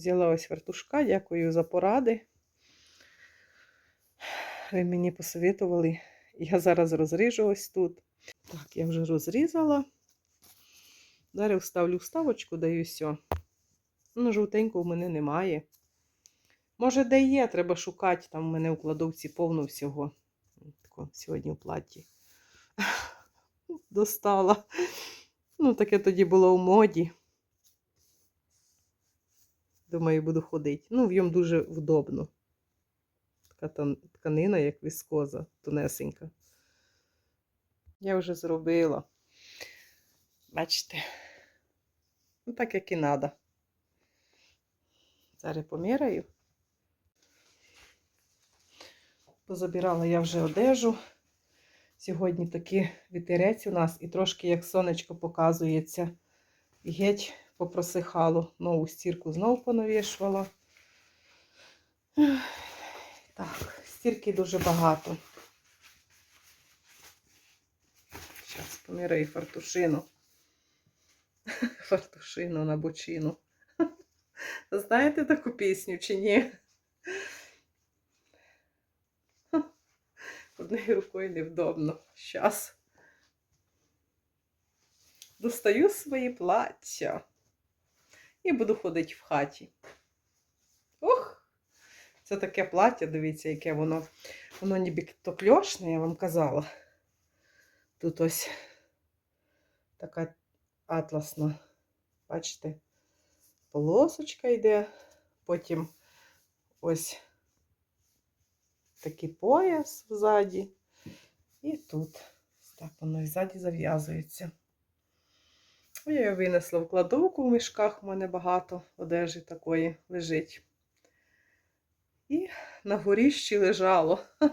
Взяла ось вертушка, дякую за поради. Ви мені посоветували. Я зараз розріжу ось тут. Так, я вже розрізала. Зараз вставлю вставочку, даю все. Ну, жовтенького в мене немає. Може, де є, треба шукати. Там в мене у кладовці повно всього. Тако, сьогодні в платі. Достала. Ну, таке тоді було у моді. Думаю, буду ходити. Ну, в ньому дуже вдобно. Така тканина, як віскоза, тонесенька. Я вже зробила. Бачите? Ну, так, як і треба. Зараз поміряю. Позабирала я вже одежу. Сьогодні такий вітерець у нас і трошки як сонечко показується. Геть попросихало. Нову стірку знов понавішувала. Так, стірки дуже багато. Зараз поміряю фартушину. Фартушину на бочину. Знаєте таку пісню чи ні? Однією рукою невдобно. Щас. Достаю свої плаття і буду ходити в хаті. Ох! Це таке плаття, дивіться, яке воно. Воно ніби то кльошне, я вам казала. Тут ось така атласна, бачите, полосочка йде. Потім ось такий пояс ззаді. І тут. Так воно і ззаді зав'язується. Я його винесла в кладовку в мішках, у мене багато одежі такої лежить. І на горіщі лежало.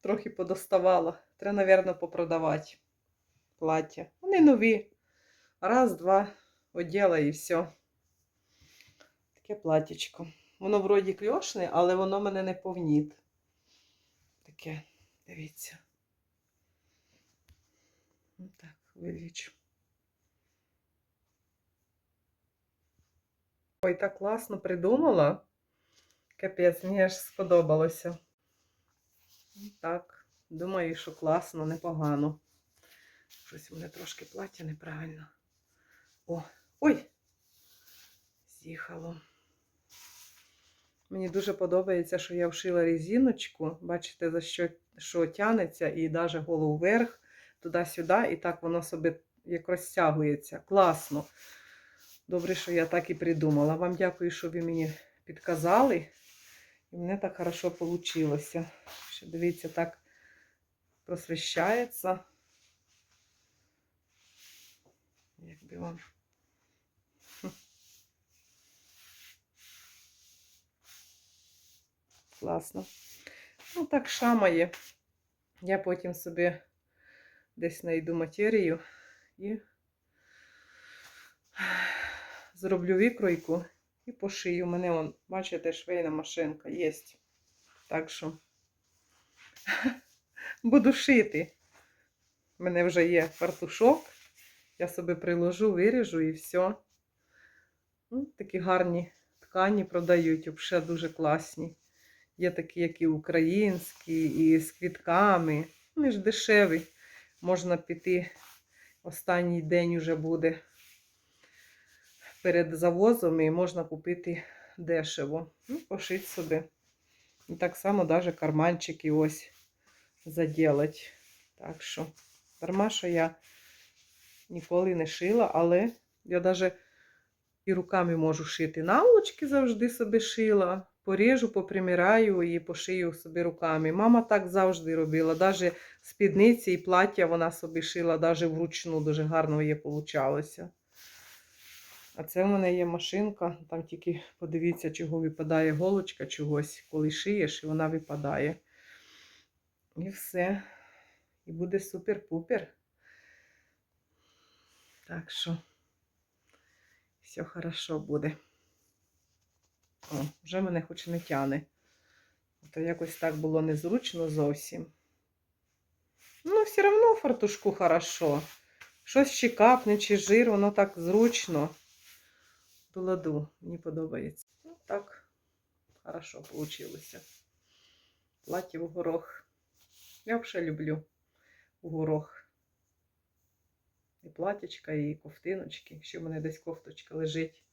Трохи подоставала. Треба, мабуть, попродавати плаття. Вони нові. Раз, два, оділа і все. Таке платтячко. Воно вроді кльошне, але воно мене не повніт. Таке, дивіться. Ну Так, вилічу. Ой, так класно придумала. Капець, мені аж сподобалося. Так, думаю, що класно, непогано. Щось у мене трошки плаття неправильно. О, ой! З'їхало. Мені дуже подобається, що я вшила резиночку. Бачите, за що, що тянеться, і навіть голову вверх, туди-сюди, і так воно собі як розтягується. Класно. Добре, що я так і придумала. Вам дякую, що ви мені підказали. І мене так хорошо вийшло. Ще дивіться, так просвіщається. Як би вам. Класно. Ну, так шамає. Я потім собі десь знайду матерію і зроблю викройку і пошию. У мене, вон, бачите, швейна машинка є. Так що буду шити. У мене вже є фартушок. Я собі приложу, виріжу і все. Ну, такі гарні ткані продають, взагалі дуже класні. Є такі, як і українські, і з квітками. Вони ж дешеві. Можна піти. Останній день вже буде перед завозом і можна купити дешево. Ну, пошити собі. І так само навіть карманчики ось заділать. Так що, дарма, що я ніколи не шила, але я навіть і руками можу шити. Наволочки завжди собі шила. Поріжу, поприміряю і пошию собі руками. Мама так завжди робила. Навіть спідниці і плаття вона собі шила, навіть вручну дуже гарно її получалося. А це в мене є машинка, там тільки подивіться, чого випадає голочка чогось, коли шиєш, і вона випадає. І все. І буде супер-пупер. Так що все хорошо буде. О, вже мене хоч не тяне. То якось так було незручно зовсім. Ну, все одно фартушку хорошо. Щось чи капне, чи жир, воно так зручно. до ладу. Мені подобається. Ну, так, хорошо вийшло. Плаття в горох. Я взагалі люблю в горох. І платячка, і ковтиночки. Ще в мене десь кофточка лежить.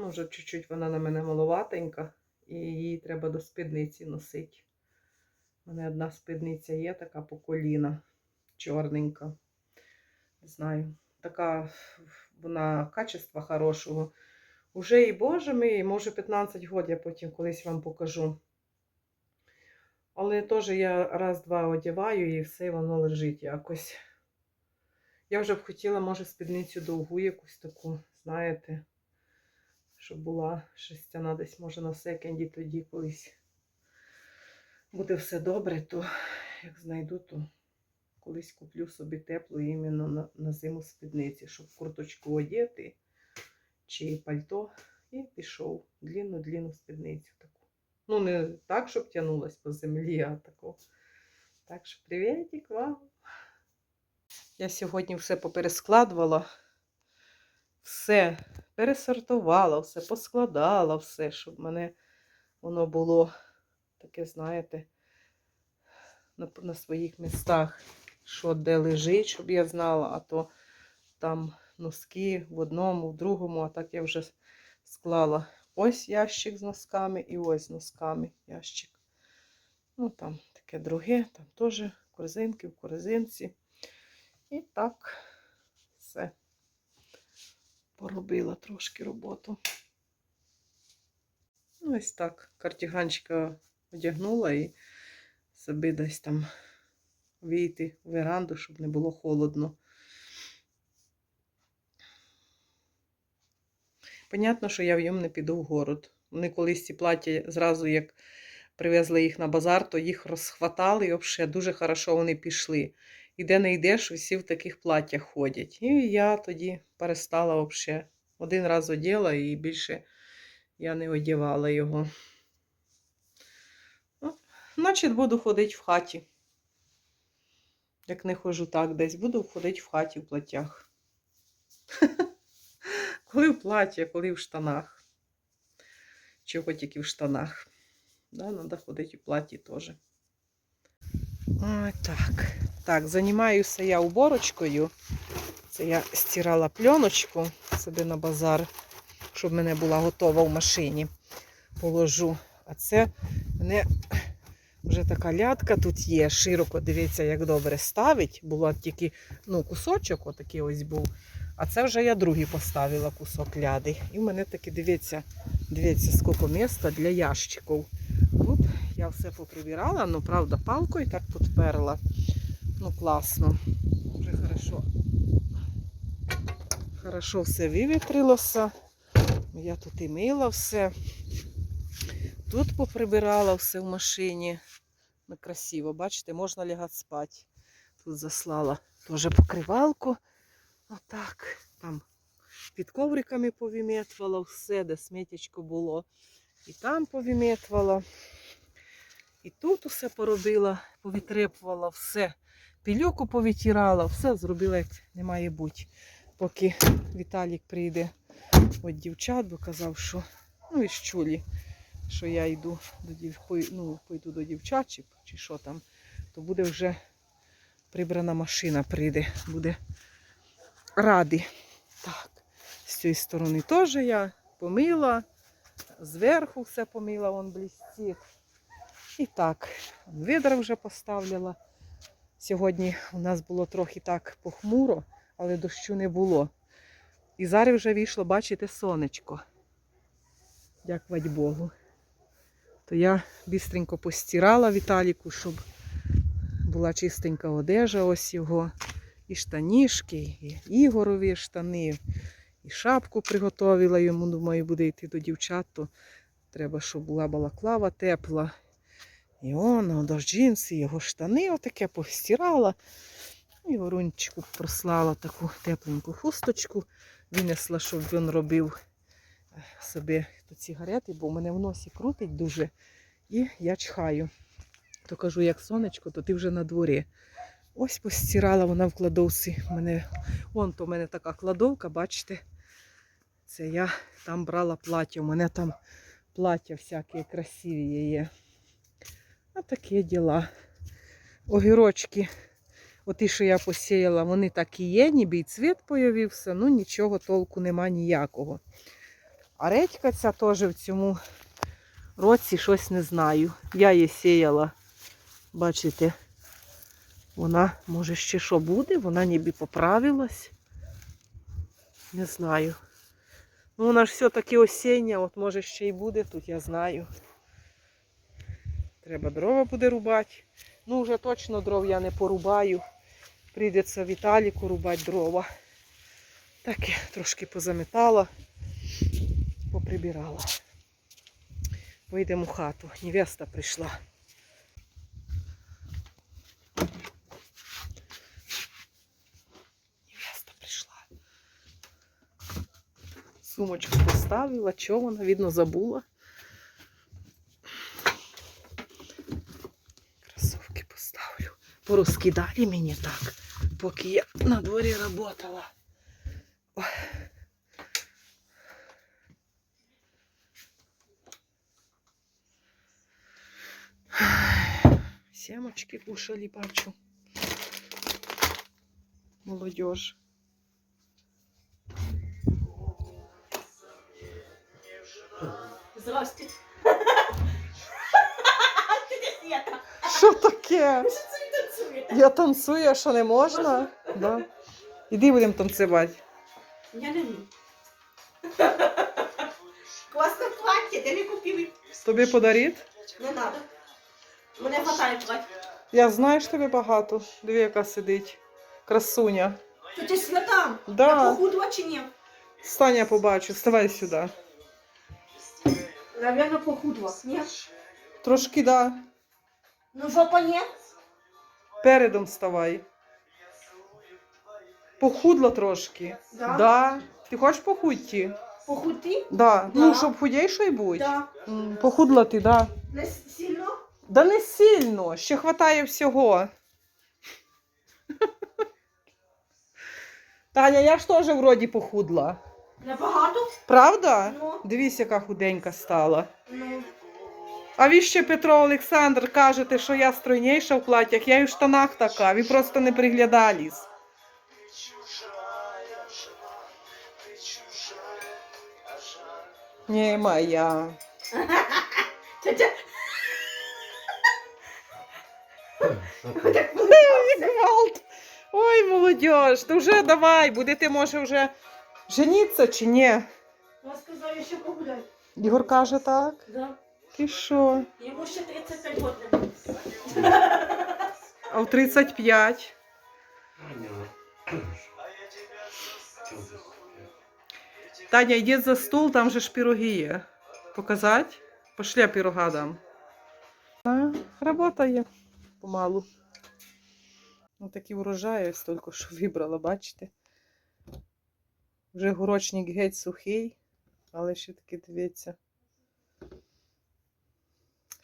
Ну, вже чуть-чуть вона на мене маловатенька, і її треба до спідниці носити. У мене одна спідниця є, така по коліна, чорненька. Не знаю, така вона качества хорошого. Уже і Боже мій, може 15 років я потім колись вам покажу. Але теж я раз-два одягаю і все воно лежить якось. Я вже б хотіла, може, спідницю довгу якусь таку, знаєте, щоб була шерстяна десь, може, на секенді тоді колись. Буде все добре, то як знайду, то колись куплю собі теплу іменно на, на зиму спідниці, щоб курточку одіти чи пальто і пішов длінну-длінну спідницю таку. Ну, не так, щоб тягнулась по землі, а таку. Так що привітик вам. Я сьогодні все поперескладувала, все пересортувала, все поскладала, все, щоб в мене воно було таке, знаєте, на, на своїх містах, що де лежить, щоб я знала, а то там носки в одному, в другому, а так я вже склала. Ось ящик з носками і ось з носками ящик. Ну, там таке друге, там теж корзинки в корзинці. І так все. Поробила трошки роботу. Ну, ось так. Картіганчика одягнула і собі десь там вийти в веранду, щоб не було холодно. Понятно, що я в ньому не піду в город. Вони колись ці плаття зразу як привезли їх на базар, то їх розхватали і взагалі дуже хорошо вони пішли. І де не йдеш, усі в таких платтях ходять. І я тоді перестала взагалі. Один раз оділа і більше я не одягала його. Ну, значить, буду ходити в хаті. Як не хожу так десь, буду ходити в хаті в платтях. Коли в платі, коли в штанах. Чого тільки в штанах. Надо ходити в платі теж. Так. Так, займаюся я уборочкою. Це я стирала пленочку собі на базар, щоб мене була готова в машині. Положу. А це мене вже така лядка тут є. Широко, дивіться, як добре ставить. Була тільки ну, кусочок, отакий ось був. А це вже я другий поставила кусок ляди. І в мене таки, дивіться, дивіться, скільки міста для ящиків. Я все поприбирала, ну, правда, палкою так підперла. Ну, класно. Вже хорошо. Хорошо все вивітрилося. Я тут і мила все. Тут поприбирала все в машині. Ну, красиво, бачите, можна лягати спати. Тут заслала теж покривалку. Отак. Там під ковриками повіметвала все, де смітечко було. І там повіметвала. І тут усе поробила, повітрепувала все. Пільоку повитирала, все зробила, як не має бути. Поки Віталік прийде від дівчат, бо казав, що ну і чулі, що я йду до дів... ну, пойду до дівчат, чи, чи що там, то буде вже прибрана машина, прийде, буде радий. Так, з цієї сторони теж я помила, зверху все помила, вон блістить. І так, видра вже поставляла. Сьогодні у нас було трохи так похмуро, але дощу не було. І зараз вже вийшло, бачите, сонечко. Дякувати Богу. То я бістренько постирала Віталіку, щоб була чистенька одежа, ось його. І штанішки, і Ігорові штани, і шапку приготовила йому. Думаю, буде йти до дівчат, то треба, щоб була балаклава тепла. І он, до джинси, його штани отаке постирала. І Ворунчику прослала таку тепленьку хусточку, винесла, щоб він робив е, собі цигарети, бо мене в носі крутить дуже. І я чхаю. То кажу, як сонечко, то ти вже на дворі. Ось постирала вона в кладовці. Мене, вон то в мене така кладовка, бачите. Це я там брала плаття. У мене там плаття всякі красиві є. А такі діла. Огірочки, оті, що я посіяла, вони так і є, ніби і цвіт появився, ну нічого толку нема ніякого. А редька ця теж в цьому році щось не знаю. Я її сіяла, бачите, вона, може, ще що буде, вона ніби поправилась. Не знаю. Ну, вона ж все-таки осіння, от може ще й буде тут, я знаю. Треба дрова буде рубати. Ну, вже точно дров я не порубаю. Прийдеться Віталіку рубати дрова. Так, я трошки позамітала, поприбирала. Вийдемо в хату. Невеста прийшла. Невеста прийшла. Сумочку поставила, чого вона, видно, забула. Порозкидали мені так, поки я на дворі працювала. Семочки кушали, бачу. Молодежь. Здрасте. Що таке? Я танцюю, а що не можна? Да. Іди будемо танцювати. Я не вмію. Класне плаття, де ви купили? Тобі подарить? Не треба. Мене хватає плаття. Я знаю, що тобі багато. Диви, яка сидить. Красуня. То ти свята? Да. Я похудла чи ні? Стань, я побачу, вставай сюди. Наверно, похудла. Ні? Трошки, да. Ну, жопа ні? Передом вставай. Похудла трошки. Да. Да. Ти хочеш похудти? Похудти? Да. Ну, щоб худейшою будь. Да. М, Похудла ти, да. Не с- сильно? Да не сильно, ще хватає всього. Таня, я ж теж вроді похудла. Небагато? Правда? Ну. Дивись, яка худенька стала. Ну. А ви ще Петро Олександр кажете, що я стройніша в платтях, я і в штанах така, ви просто не приглядались. Не моя. Ой, молодіж, то вже давай, будете, може, вже женіться чи ні? я сказала, що погуляй. Ігор каже так. Да. Ти що? Йому ще 35 років. А в 35? Таня, йди за стол, там же ж пироги є. Показать? Пошли я пирога дам. А, работає помалу. Ну, такі врожаї ось тільки що вибрала, бачите? Вже горочник геть сухий, але ще таки дивіться.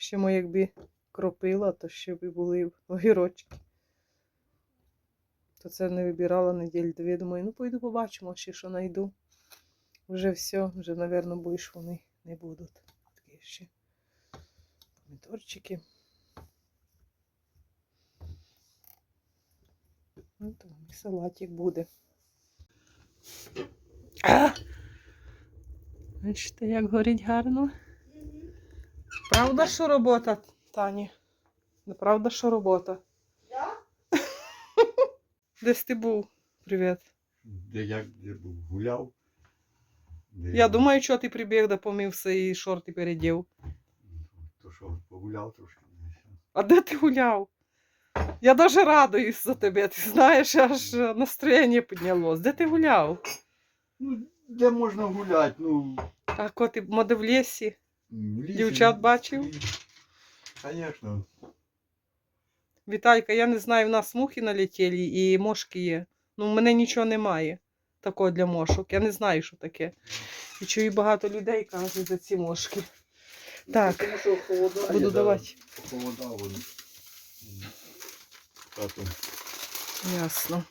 Ще мо якби кропила, то ще би були огірочки. То це не вибирала неділю дві. Думаю, ну пойду побачимо, ще що знайду. Вже все, вже, напевно, більше вони не будуть. Такі ще помідорчики. Ну, то і салатик буде. А! Бачите, як горить гарно. Правда, що робота, Тані? Неправда, що робота? Да? Десь ти був? Привіт. Де як де був гуляв. Де Я думаю, що ти прибіг, да помився і шорти передів. То що, погуляв трошки. А де ти гуляв? Я дуже радуюсь за тебе, ти знаєш, аж настроєння піднялось. Де ти гуляв? Ну, де можна гуляти? Ну, А коти моди в лісі? Дівчат бачив? Звісно. Віталька, я не знаю, в нас мухи налетіли і мошки є. Ну, в мене нічого немає такого для мошок. Я не знаю, що таке. І чую багато людей кажуть за ці мошки. Так, Тому що холодає, буду да, давати. Похолодав воно. Ясно.